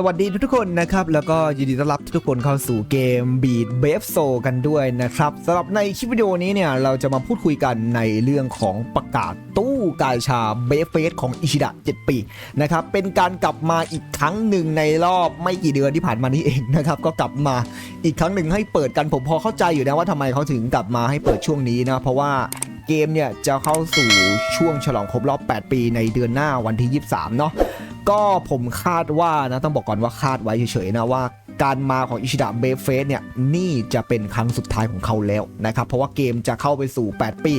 สวัสดีทุกๆคนนะครับ แล้วก็ยินดีต้อนรับทุกคนเข้าสู่เกม Beat b a f Soul กันด้วยนะครับสำหรับในคลิปวิดีโอนี้เนี่ย เราจะมาพูดคุยกันในเรื่องของประกาศตู้กาชาเบฟเฟสของอิชิดะ 7 ปีนะครับ เป็นการกลับมาอีกครั้งหนึ่งในรอบไม่กี่เดือนที่ผ่านมานี้เองนะครับ ก็กลับมาอีกครั้งหนึ่งให้เปิดกันผมพอเข้าใจอยู่นะว่าทำไมเขาถึงกลับมาให้เปิดช่วงนี้นะเพราะว่าเกมเนี่ยจะเข้าสู่ช่วงฉลองครบรอบ 8 ปีในเดือนหน้าวันที่ 23 เนาะ ก็ผมคาดว่านะต้องบอกก่อนว่าคาดไว้เฉยๆนะว่า การมาของอิชิดะเบฟเฟสเนี่ยนี่จะเป็นครั้งสุดท้ายของเขาแล้วนะครับ เพราะว่าเกมจะเข้าไปสู่ 8 ปี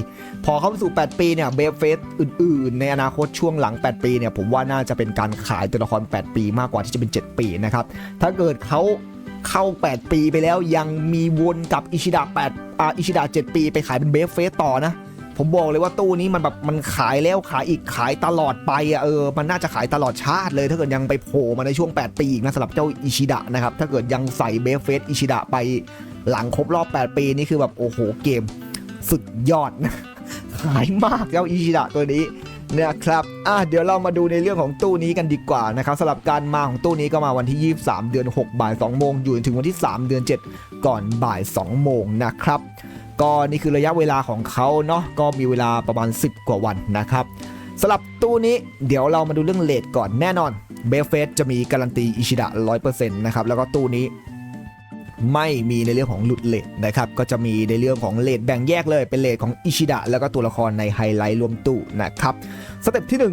พอเข้าไปสู่ 8 ปีเนี่ยเบฟเฟสอื่นๆ ในอนาคตช่วงหลัง 8 ปีเนี่ยผมว่าน่าจะเป็นการขายตัวละคร 8 ปีมากกว่าที่จะเป็น 7 ปีนะครับถ้าเกิดเขาเข้า 8 ปีไปแล้วยังมีวนกับอิชิดะ8อ่าอิชิดะ7ปี ไปขายเป็นเบฟเฟสต่อนะ ผมบอกเลยว่าตู้นี้มันแบบมันขายแล้วขายอีกขายตลอดไปอะเออมันน่าจะขายตลอดชาติเลย ถ้าเกิดยังไปโผล่มาในช่วง 8 ปีอีกนะสำหรับเจ้าอิชิดะนะครับถ้าเกิดยังใส่เบฟเฟสอิชิดะไปหลังครบรอบ 8 ปีนี่คือแบบโอ้โหเกมสุดยอดนะขายมากเจ้าอิชิดะตัวนี้นะครับ อะเดี๋ยวเรามาดูในเรื่องของตู้นี้กันดีกว่านะครับสำหรับการมาของตู้นี้ก็มาวันที่ 23 เดือน 6 บ่าย 2 โมง อยู่จนถึงวันที่ 3 เดือน 7 ก่อนบ่าย 2 โมงนะครับ ก็นี่คือระยะเวลาของเขาเนาะก็มีเวลาประมาณ 10 กว่าวันนะครับสำหรับตู้นี้เดี๋ยวเรามาดูเรื่องเลทก่อนแน่นอนเบฟเฟสจะมีการันตีอิชิดะ100%นะครับแล้วก็ตู้นี้ไม่มีในเรื่องของหลุดเลทนะครับก็จะมีในเรื่องของเลทแบ่งแยกเลยเป็นเลทของอิชิดะแล้วก็ตัวละครในไฮไลท์รวมตู้นะครับสเต็ปที่ 1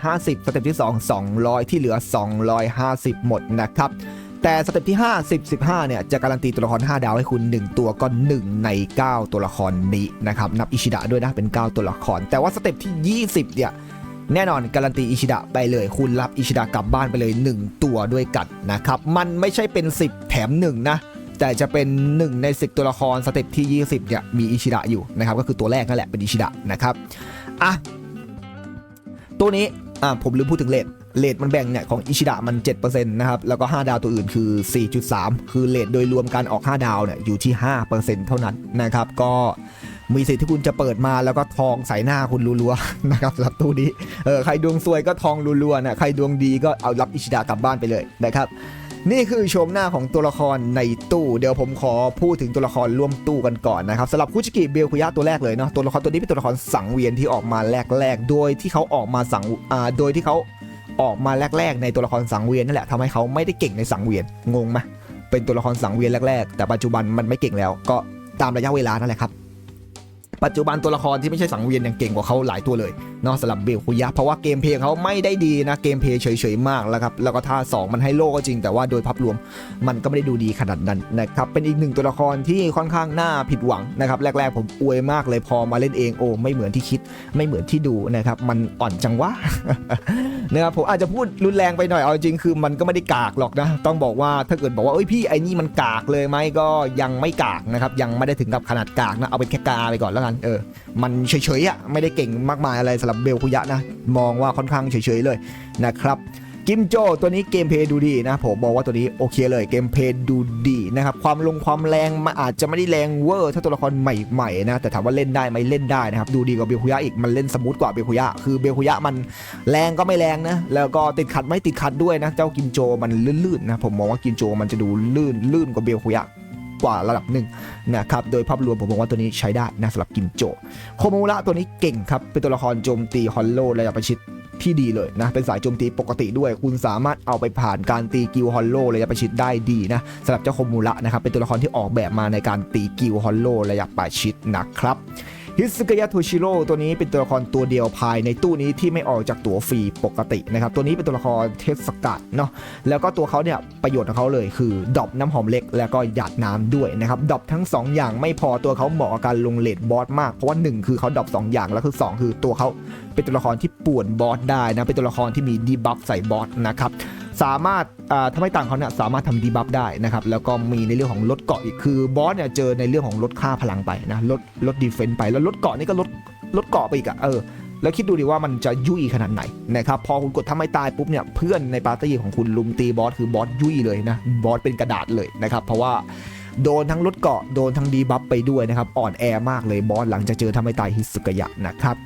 150 สเต็ปที่ 2 200 ที่เหลือ 250 หมดนะครับ แต่สเต็ปที่ 5 10 15 เนี่ย จะการันตีตัวละคร 5 ดาวให้คุณ 1 ตัวก็ 1 ใน 9 ตัวละครนี้นะครับ นับอิชิดะด้วยนะเป็น 9 ตัวละคร แต่ว่าสเต็ปที่ 20 เนี่ยแน่นอนการันตีอิชิดะไปเลย คุณรับอิชิดะกลับบ้านไปเลย 1 ตัวด้วยกันนะครับ มันไม่ใช่เป็น 10 แถม 1 นะ แต่จะเป็น 1 ใน 10 ตัวละครสเต็ปที่ 20 เนี่ยมีอิชิดะอยู่นะครับก็คือตัวแรกนั่นแหละเป็นอิชิดะนะครับอะตัวนี้อ่าผมลืมพูดถึงเลท เลทมันแบ่งเนี่ยของอิชิดะมัน 7%นะครับ แล้วก็ 5 ดาวตัวอื่นคือ 4.3 คือเลทโดยรวมการออก 5 ดาวเนี่ยอยู่ที่ 5%เท่านั้นนะครับ ก็มีสิทธิ์ที่คุณจะเปิดมาแล้วก็ทองใส่หน้าคุณรัวๆนะครับสำหรับตู้นี้ เออใครดวงซวยก็ทองรัวๆนะ ใครดวงดีก็เอารับอิชิดะกลับบ้านไปเลยนะครับนี่คือโฉมหน้าของตัวละครในตู้ เดี๋ยวผมขอพูดถึงตัวละครร่วมตู้กันก่อนนะครับสำหรับคุชิกิเบลคุยะตัวแรกเลยเนาะตัวละครตัวนี้เป็นตัวละครสังเวียนที่ออกมาแรกๆ โดยที่เขาออกมาสังอ่าโดยที่เขา ออกมาแรก ๆ ในตัวละครสังเวียนนั่นแหละทำให้เขาไม่ได้เก่งในสังเวียนงงไหมเป็นตัวละครสังเวียนแรก ๆ แต่ปัจจุบันมันไม่เก่งแล้วก็ตามระยะเวลานั่นแหละครับ ปัจจุบันตัวละครที่ไม่ใช่สังเวียนยังเก่งกว่าเขาหลายตัวเลยเนอกสำหรับเบลคุยะเพราะว่าเกมเพลย์เขาไม่ได้ดีนะเกมเพลย์เฉยๆมากแล้วครับแล้วก็ท่าสองมันให้โลก็จริง แต่ว่าโดยภาพรวมมันก็ไม่ได้ดูดีขนาดนั้นนะครับเป็นอีกหนึ่งตัวละครที่ค่อนข้างน่าผิดหวังนะครับแรกๆผมอวยมากเลยพอมาเล่นเองโอ้ไม่เหมือนที่คิดไม่เหมือนที่ดูนะครับมันอ่อนจังวะนะครับผมอาจจะพูดรุนแรงไปหน่อยเอาจริงคือมันก็ไม่ได้กากหรอกนะต้องบอกว่าถ้าเกิดบอกว่าเอ้ยพี่ไอ้นี่มันกากเลยไหมก็ยังไม่กากนะครับยังไม่ได้ถึงกับขนาดกากนะเอาเป็นแค่กาไปก่อนแล้วกันเออ มันเฉยๆอะ ไม่ได้เก่งมากมายอะไรสำหรับเบลคุยะนะ มองว่าค่อนข้างเฉยๆเลยนะครับ กิมโจตัวนี้เกมเพย์ดูดีนะ ผมบอกว่าตัวนี้โอเคเลยเกมเพย์ดูดีนะครับ ความลงความแรงมันอาจจะไม่ได้แรงเวอร์ถ้าตัวละครใหม่ๆนะ แต่ถามว่าเล่นได้ไหมเล่นได้นะครับ ดูดีกว่าเบลคุยะอีก มันเล่นสมูทกว่าเบลคุยะ คือเบลคุยะมันแรงก็ไม่แรงนะ แล้วก็ติดขัดไม่ติดขัดด้วยนะ เจ้ากิมโจมันลื่นๆนะ ผมมองว่ากิมโจมันจะดูลื่นลื่นกว่าเบลคุยะ กว่าระดับหนึ่งนะครับโดยภาพรวมผมบอกว่าตัวนี้ใช้ได้นะสำหรับกิมโจโคโมระตัวนี้เก่งครับ เป็นตัวละครโจมตีฮอลโลระยะประชิดที่ดีเลยนะ เป็นสายโจมตีปกติด้วย คุณสามารถเอาไปผ่านการตีกิวฮอลโลระยะประชิดได้ดีนะสำหรับเจ้าโคมูระนะครับเป็นตัวละครที่ออกแบบมาในการตีกิวฮอลโลระยะประชิดนะครับ ฮิสกยะโทชิโร่ตัวนี้เป็นตัวละครตัวเดียวภายในตู้นี้ที่ไม่ออกจากตั๋วฟรีปกตินะครับ ตัวนี้เป็นตัวละครเทศกัดเนาะแล้วก็ตัวเขาเนี่ยประโยชน์ของเขาเลยคือดอบน้ำหอมเล็กแล้วก็หยาดน้ำด้วยนะครับดอบทั้ง 2 อย่างไม่พอตัวเขาเหมาะกับการลงเลดบอสมากเพราะว่า 1 คือเขาดอบ2อย่างแล้วคือ 2 คือตัวเขาเป็นตัวละครที่ป่วนบอสได้นะ เป็นตัวละครที่มีดีบัฟใส่บอสนะครับสามารถอ่าทำให้ต่างเขาเนี่ยสามารถทำดีบัฟได้นะครับ แล้วก็มีในเรื่องของลดเกาะอีกคือบอสเนี่ยเจอในเรื่องของลดค่าพลังไปนะลดลดดีเฟนต์ไปแล้วลดเกาะนี่ก็ลดลดเกาะไปอีกอะเออแล้วคิดดูดิว่ามันจะยุ่ยขนาดไหนนะครับพอคุณกดทำให้ตายปุ๊บเนี่ยเพื่อนในปาร์ตี้ของคุณลุมตีบอสคือบอสยุ่ยเลยนะบอสเป็นกระดาษเลยนะครับเพราะว่าโดนทั้งลดเกาะโดนทั้งดีบัฟไปด้วยนะครับอ่อนแอมากเลยบอสหลังจากเจอทำให้ตายฮิสุกยะนะครับ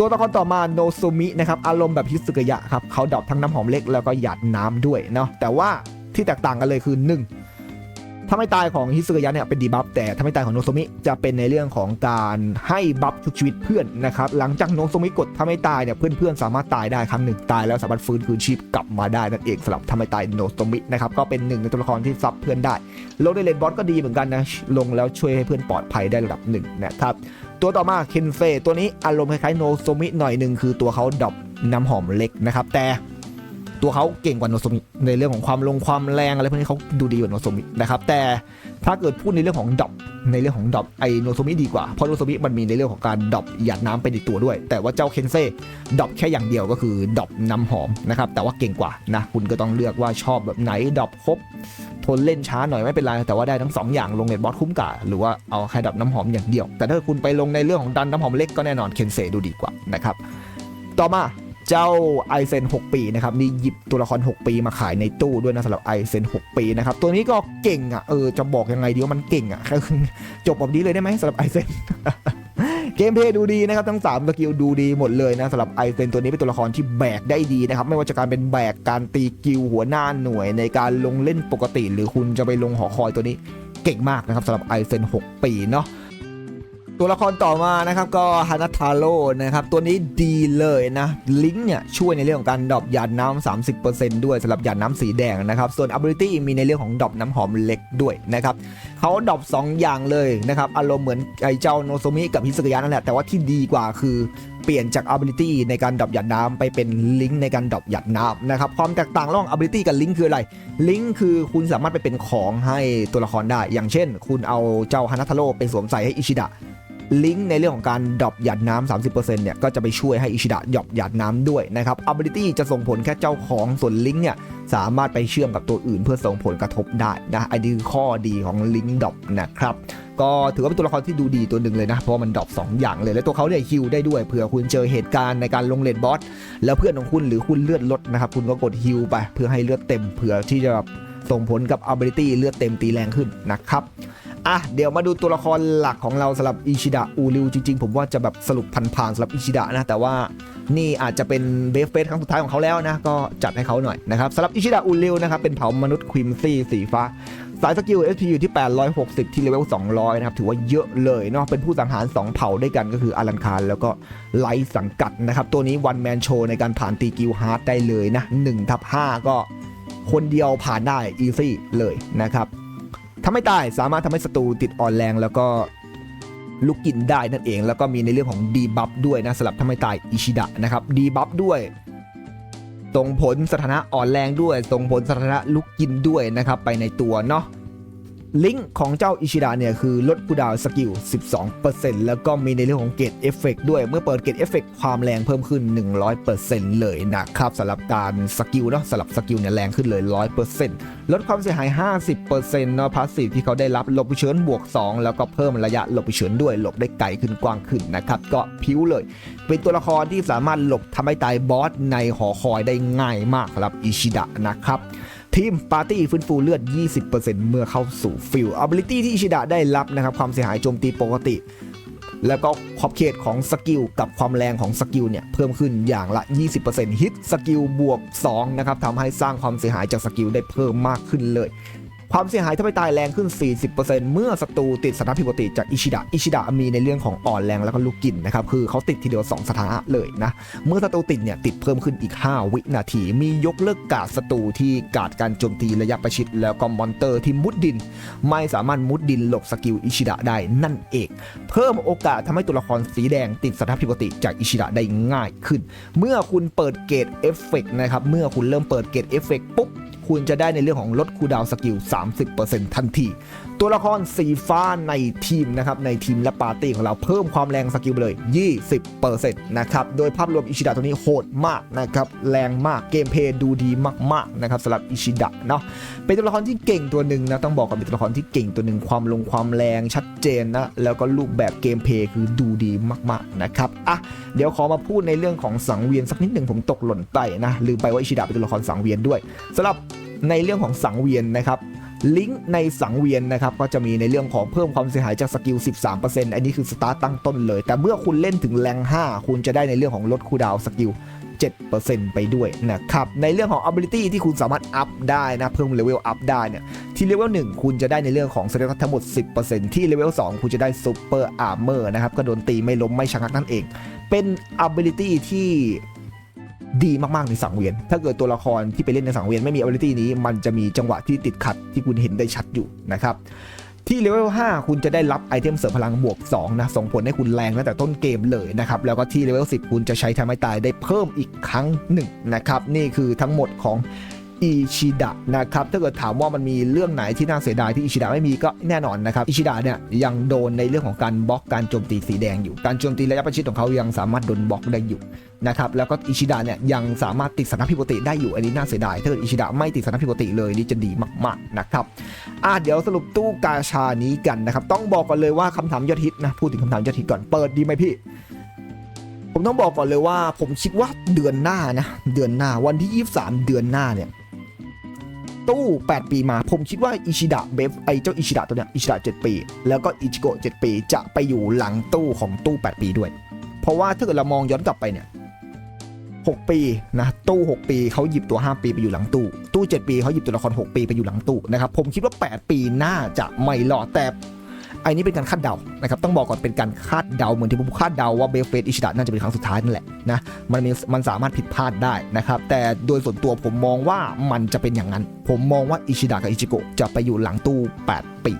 ตัวละครต่อมาโนซุมินะครับอารมณ์แบบฮิสุกยะครับเขาดรอปทั้งน้ำหอมเล็กแล้วก็หยาดน้ำด้วยเนาะแต่ว่าที่แตกต่างกันเลยคือ 1 ถ้าไม่ตายของฮิซึกยะเนี่ยเป็นดีบัฟแต่ถ้าไม่ตายของโนโซมิจะเป็นในเรื่องของการให้บัฟชุบชีวิตเพื่อนนะครับหลังจากโนโซมิกดถ้าไม่ตายเนี่ยเพื่อนๆสามารถตายได้ครั้งหนึ่งตายแล้วสามารถฟื้นคืนชีพกลับมาได้นั่นเองสำหรับถ้าไม่ตายโนโซมินะครับก็เป็นหนึ่งในตัวละครที่ซับเพื่อนได้ลงในเลนบอสก็ดีเหมือนกันนะลงแล้วช่วยให้เพื่อนปลอดภัยได้ระดับหนึ่งนะครับ ตัวต่อมาเคนเซตัวนี้อารมณ์คล้ายๆโนโซมิหน่อยหนึ่งคือตัวเขาดอปน้ำหอมเล็กนะครับ แต่ตัวเขาเก่งกว่าโนโซมิในเรื่องของความลงความแรงอะไรพวกนี้เขาดูดีกว่าโนโซมินะครับแต่ถ้าเกิดพูดในเรื่องของดอปในเรื่องของดอปไอโนโซมิดีกว่าเพราะโนโซมิมันมีในเรื่องของการดอปหยาดน้ำไปในตัวด้วย แต่ว่าเจ้าเคนเซ่ดอปแค่อย่างเดียวก็คือดอปน้ำหอมนะครับแต่ว่าเก่งกว่านะคุณก็ต้องเลือกว่าชอบแบบไหนดอปครบ ทนเล่นช้าหน่อยไม่เป็นไรแต่ว่าได้ทั้ง2อย่างลงเน็ตบอสคุ้มกว่าหรือว่าเอาแค่ดับน้ำหอมอย่างเดียว แต่ถ้าคุณไปลงในเรื่องของดันน้ำหอมเล็กก็แน่นอนเคนเซดูดีกว่านะครับต่อมาเจ้าไอเซน6 ปีนะครับนี่หยิบตัวละคร 6 ปีมาขายในตู้ด้วยนะสำหรับไอเซน6 ปีนะครับตัวนี้ก็เก่งอะเออจะบอกยังไงดีว่ามันเก่งอะจบแบบนี้เลยได้ไหมสำหรับไอเซน เกมเพย์ดูดีนะครับทั้ง 3 สกิลดูดีหมดเลยนะสำหรับไอเซนตัวนี้เป็นตัวละครที่แบกได้ดีนะครับ ไม่ว่าจะการเป็นแบกการตีกิลหัวหน้าหน่วยในการลงเล่นปกติ หรือคุณจะไปลงหอคอยตัวนี้เก่งมากนะครับสำหรับไอเซน6 ปีเนาะตัวละครต่อมานะครับก็ฮานาทาโร่นะครับตัวนี้ดีเลยนะลิงเนี่ยช่วยในเรื่องของการดรอปหยาดน้ำ30%ด้วยสำหรับหยาดน้ำสีแดงนะครับส่วน ability มีในเรื่องของดรอปน้ำหอมเล็กด้วยนะครับเขาดรอป2อย่างเลยนะครับอารมณ์เหมือนไอเจ้าโนโซมิกับฮิสกยะนั่นแหละแต่ว่าที่ดีกว่าคือเปลี่ยนจาก ability ในการดรอปหยาดน้ำไปเป็นลิงก์ในการดรอปหยาดน้ำนะครับความแตกต่างระหว่าง ability กับลิงก์คืออะไรลิงก์คือคุณสามารถไปเป็นของให้ตัวละครได้ อย่างเช่น คุณเอาเจ้าฮานาทาโร่ไปสวมใส่ให้อิชิดะ ลิงก์ในเรื่องของการดรอปหยาดน้ำ30%เนี่ยก็จะไปช่วยให้อิชิดะดรอปหยาดน้ำด้วยนะครับ ability จะส่งผลแค่เจ้าของส่วนลิงก์เนี่ยสามารถไปเชื่อมกับตัวอื่นเพื่อส่งผลกระทบได้นะอันนี้คือข้อดีของลิงก์ดอปนะครับก็ถือว่าเป็นตัวละครที่ดูดีตัวหนึ่งเลยนะ เพราะมันดรอป2อย่างเลย และตัวเขาเนี่ยฮิลได้ด้วยเผื่อคุณเจอเหตุการณ์ในการลงเลนบอสแล้วเพื่อนของคุณหรือคุณเลือดลดนะครับคุณก็กดฮิลไปเพื่อให้เลือดเต็มเผื่อที่จะส่งผลกับ ability เลือดเต็มตีแรงขึ้นนะครับ อะเดี๋ยวมาดูตัวละครหลักของเราสำหรับอิชิดะอูริวจริงๆ ผมว่าจะแบบสรุปผ่านๆสำหรับอิชิดะนะ แต่ว่านี่อาจจะเป็นเบฟเฟสครั้งสุดท้ายของเขาแล้วนะ ก็จัดให้เขาหน่อยนะครับสำหรับอิชิดะอูริวนะครับเป็นเผ่ามนุษย์ควิมซี่สีฟ้าสายสกิล SP อยู่ที่ 860 ที่เลเวล 200 นะครับ ถือว่าเยอะเลยเนาะ เป็นผู้สังหาร 2 เผ่าด้วยกันก็คืออารันคารแล้วก็ไลท์สังกัดนะครับ ตัวนี้วันแมนโชในการผ่านตีกิลฮาร์ดได้เลยนะ1ทับ5ก็คนเดียวผ่านได้อีซี่เลยนะครับ ถ้าไม่ตายสามารถทำให้ศัตรูติดอ่อนแรงแล้วก็ลุกกินได้นั่นเอง แล้วก็มีในเรื่องของดีบัฟด้วยนะสลับถ้าไม่ตายอิชิดะนะครับดีบัฟด้วยส่งผลสถานะอ่อนแรงด้วยส่งผลสถานะลุกกินด้วยนะครับไปในตัวเนาะ ลิงก์ของเจ้าอิชิดะเนี่ยคือลดคูดาวสกิล 12%แล้วก็มีในเรื่องของเกตเอฟเฟกด้วย เมื่อเปิดเกตเอฟเฟกความแรงเพิ่มขึ้น 100%เลยนะครับสำหรับการสกิลเนาะสำหรับสกิลเนี่ยแรงขึ้นเลย 100%ลดความเสียหาย 50%เนาะพาสซีฟที่เขาได้รับหลบเฉินบวก 2 แล้วก็เพิ่มระยะหลบเฉินด้วยหลบได้ไกลขึ้นกว้างขึ้นนะครับก็พิ้วเลย เป็นตัวละครที่สามารถหลบทำให้ตายบอสในหอคอยได้ง่ายมากสำหรับอิชิดะนะครับ ทีมปาร์ตี้ฟื้นฟูเลือด 20%เมื่อเข้าสู่ฟิลอับิลิตี้ที่อิชิดะได้รับนะครับความเสียหายโจมตีปกติ แล้วก็ขอบเขตของสกิลกับความแรงของสกิลเนี่ยเพิ่มขึ้นอย่างละ 20%ฮิตสกิลบวก2นะครับทำให้สร้างความเสียหายจากสกิลได้เพิ่มมากขึ้นเลย ความเสียหายถ้าไม่ตายแรงขึ้น 40%เมื่อศัตรูติดสถานะผิดปกติจากอิชิดะอิชิดะมีในเรื่องของอ่อนแรงแล้วก็ลูกกินนะครับคือเขาติดทีเดียว 2 สถานะเลยนะ เมื่อศัตรูติดเนี่ยติดเพิ่มขึ้นอีก 5 วินาที มียกเลิกการดศัตรูที่การดการโจมตีระยะประชิด แล้วก็มอนเตอร์ที่มุดดิน ไม่สามารถมุดดินหลบสกิลอิชิดะได้นั่นเอง เพิ่มโอกาสทำให้ตัวละครสีแดงติดสถานะผิดปกติจากอิชิดะได้ง่ายขึ้น เมื่อคุณเปิดเกตเอฟเฟกนะครับเมื่อคุณเริ่มเปิดเกตเอฟเฟกปุ๊บ คุณจะได้ในเรื่องของลดคูดาวสกิล 30%ทันที ตัวละครสีฟ้าในทีมนะครับในทีมและปาร์ตี้ของเราเพิ่มความแรงสกิลไปเลย 20%นะครับ โดยภาพรวมอิชิดะตัวนี้โหดมากนะครับ แรงมากเกมเพย์ดูดีมากๆนะครับสำหรับอิชิดะเนาะเป็นตัวละครที่เก่งตัวหนึ่งนะต้องบอกกันเป็นตัวละครที่เก่งตัวหนึ่งความลงความแรงชัดเจนนะแล้วก็รูปแบบเกมเพย์คือดูดีมากๆนะครับอะเดี๋ยวขอมาพูดในเรื่องของสังเวียนสักนิดหนึ่งผมตกหล่นไปนะลืมไปว่าอิชิดะเป็นตัวละครสังเวียนด้วยสำหรับ ในเรื่องของสังเวียนนะครับลิงก์ในสังเวียนนะครับก็จะมีในเรื่องของเพิ่มความเสียหายจากสกิล 13%อันนี้คือสตาร์ตตั้งต้นเลย แต่เมื่อคุณเล่นถึงแรง 5 คุณจะได้ในเรื่องของลดคูดาวสกิล 7%ไปด้วยนะครับ ในเรื่องของ ability ที่คุณสามารถอัพได้นะเพิ่มเลเวลอัพได้เนี่ยที่เลเวล1คุณจะได้ในเรื่องของสเตตัสทั้งหมด 10%ที่เลเวล2คุณจะได้ super armor นะครับก็โดนตีไม่ล้มไม่ชะงักนั่นเอง เป็น ability ที่ ดีมากๆในสังเวียน ถ้าเกิดตัวละครที่ไปเล่นในสังเวียนไม่มี ability นี้ มันจะมีจังหวะที่ติดขัดที่คุณเห็นได้ชัดอยู่นะครับที่เลเวล 5 คุณจะได้รับไอเทมเสริมพลังบวก 2 นะ ส่งผลให้คุณแรงตั้งแต่ต้นเกมเลยนะครับ แล้วก็ที่เลเวล 10 คุณจะใช้ทำให้ตายได้เพิ่มอีกครั้งหนึ่งนะครับ นี่คือทั้งหมดของ อิชิดะนะครับถ้าเกิดถามว่ามันมีเรื่องไหนที่น่าเสียดายที่อิชิดะไม่มีก็แน่นอนนะครับอิชิดะเนี่ยยังโดนในเรื่องของการบล็อกการโจมตีสีแดงอยู่การโจมตีระยะประชิดของเขายังสามารถโดนบล็อกได้อยู่นะครับแล้วก็อิชิดะเนี่ยยังสามารถติดสถานะพิปติได้อยู่อันนี้น่าเสียดายถ้าเกิดอิชิดะไม่ติดสถานะพิปติเลยนี่จะดีมากๆนะครับอะเดี๋ยวสรุปตู้กาชานี้กันนะครับต้องบอกก่อนเลยว่าคำถามยอดฮิตนะพูดถึงคำถามยอดฮิตก่อนเปิดดีไหมพี่ผมต้องบอกก่อนเลยว่าผมคิดว่าเดือนหน้านะเดือนหน้าวันที่ 23 เดือนหน้าเนี่ย ตู้ 8 ปีมา ผมคิดว่าอิชิดะเบฟไอเจ้าอิชิดะตัวเนี้ยอิชิดะ7ปี แล้วก็อิจิโกะ7ปี จะไปอยู่หลังตู้ของตู้ 8 ปีด้วย เพราะว่าถ้าเกิดเรามองย้อนกลับไปเนี่ย6 ปีนะตู้ 6 ปีเขาหยิบตัว 5 ปีไปอยู่หลังตู้ ตู้ 7 ปีเขาหยิบตัวละคร 6 ปีไปอยู่หลังตู้นะครับผมคิดว่า 8 ปีน่าจะไม่รอดแต่ อ้นี้เป็นการคาดเดานะครับต้องบอกก่อนเป็นการคาดเดาเหมือนที่ผมคาดเดาว่าเบฟเฟสอิชิดะน่าจะเป็นครั้งสุดท้ายนั่นแหละนะมันมีมันสามารถผิดพลาดได้นะครับแต่โดยส่วนตัวผมมองว่ามันจะเป็นอย่างนั้น ผมมองว่าอิชิดะกับอิจิโกะจะไปอยู่หลังตู้ 8 ปี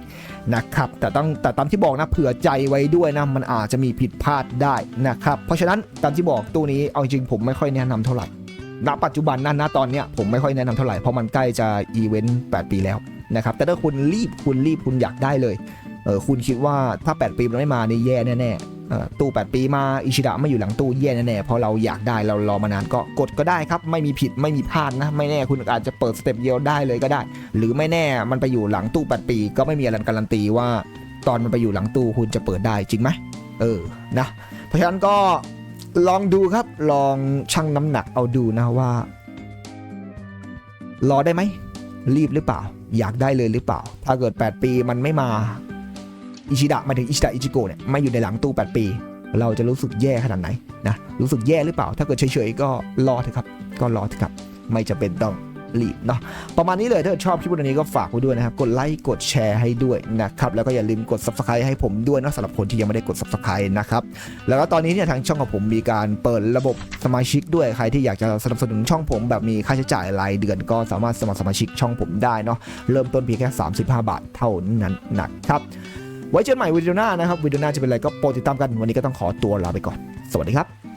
นะครับแต่ต้องแต่ตามที่บอกนะเผื่อใจไว้ด้วยนะมันอาจจะมีผิดพลาดได้นะครับเพราะฉะนั้นตามที่บอกตู้นี้เอาจริงผมไม่ค่อยแนะนำเท่าไหร่ณปัจจุบันนั้นนะตอนเนี้ยผมไม่ค่อยแนะนำเท่าไหร่เพราะมันใกล้จะอีเวนต์8ปีแล้วนะครับแต่ถ้าคุณรีบคุณรีบคุณอยากได้เลย ออคุณคิดว่าถ้า 8 ปีมันไม่มานี่แย่แน่ๆเออตู้ 8 ปีมาอิชิดะไม่อยู่หลังตู้แย่แน่ๆเพราะเราอยากได้เรารอมานานก็กดก็ได้ครับ ไม่มีผิดไม่มีพลาดนะ ไม่แน่คุณอาจจะเปิดสเต็ปเดียวได้เลยก็ได้ หรือไม่แน่มันไปอยู่หลังตู้ 8 ปี ก็ไม่มีอะไรการันตีว่า ตอนมันไปอยู่หลังตู้คุณจะเปิดได้จริงไหมเออนะ เพราะฉะนั้นก็ลองดูครับลองชั่งน้ำหนักเอาดูนะว่า รอได้ไหมรีบหรือเปล่า อยากได้เลยหรือเปล่า ถ้าเกิด 8 ปีมันไม่มา อิชิดะมาถึงอิชิดะอิจิโกะเนี่ยไม่อยู่ในหลังตู้ 8 ปี เราจะรู้สึกแย่ขนาดไหนนะรู้สึกแย่หรือเปล่า ถ้าเกิดเฉยๆก็รอเถอะครับ ก็รอเถอะครับ ไม่จะเป็นต้องรีบเนาะประมาณนี้เลยถ้าเกิดชอบคลิปวิดีโอนี้ก็ฝากไว้ด้วยนะครับ กดไลค์กดแชร์ให้ด้วยนะครับ แล้วก็อย่าลืมกด subscribe ให้ผมด้วยนะสำหรับคนที่ยังไม่ได้กด subscribe นะครับ แล้วก็ตอนนี้เนี่ยทางช่องของผมมีการเปิดระบบสมาชิกด้วยใครที่อยากจะสนับสนุนช่องผมแบบมีค่าใช้จ่ายรายเดือนก็สามารถสมัครสมาชิกช่องผมได้เนาะเริ่มต้นเพียงแค่ 35 บาทเท่านั้นนะครับ ไว้เจอกันใหม่วิดีโอหน้านะครับวิดีโอหน้าจะเป็นอะไรก็โปรดติดตามกันวันนี้ก็ต้องขอตัวลาไปก่อน สวัสดีครับ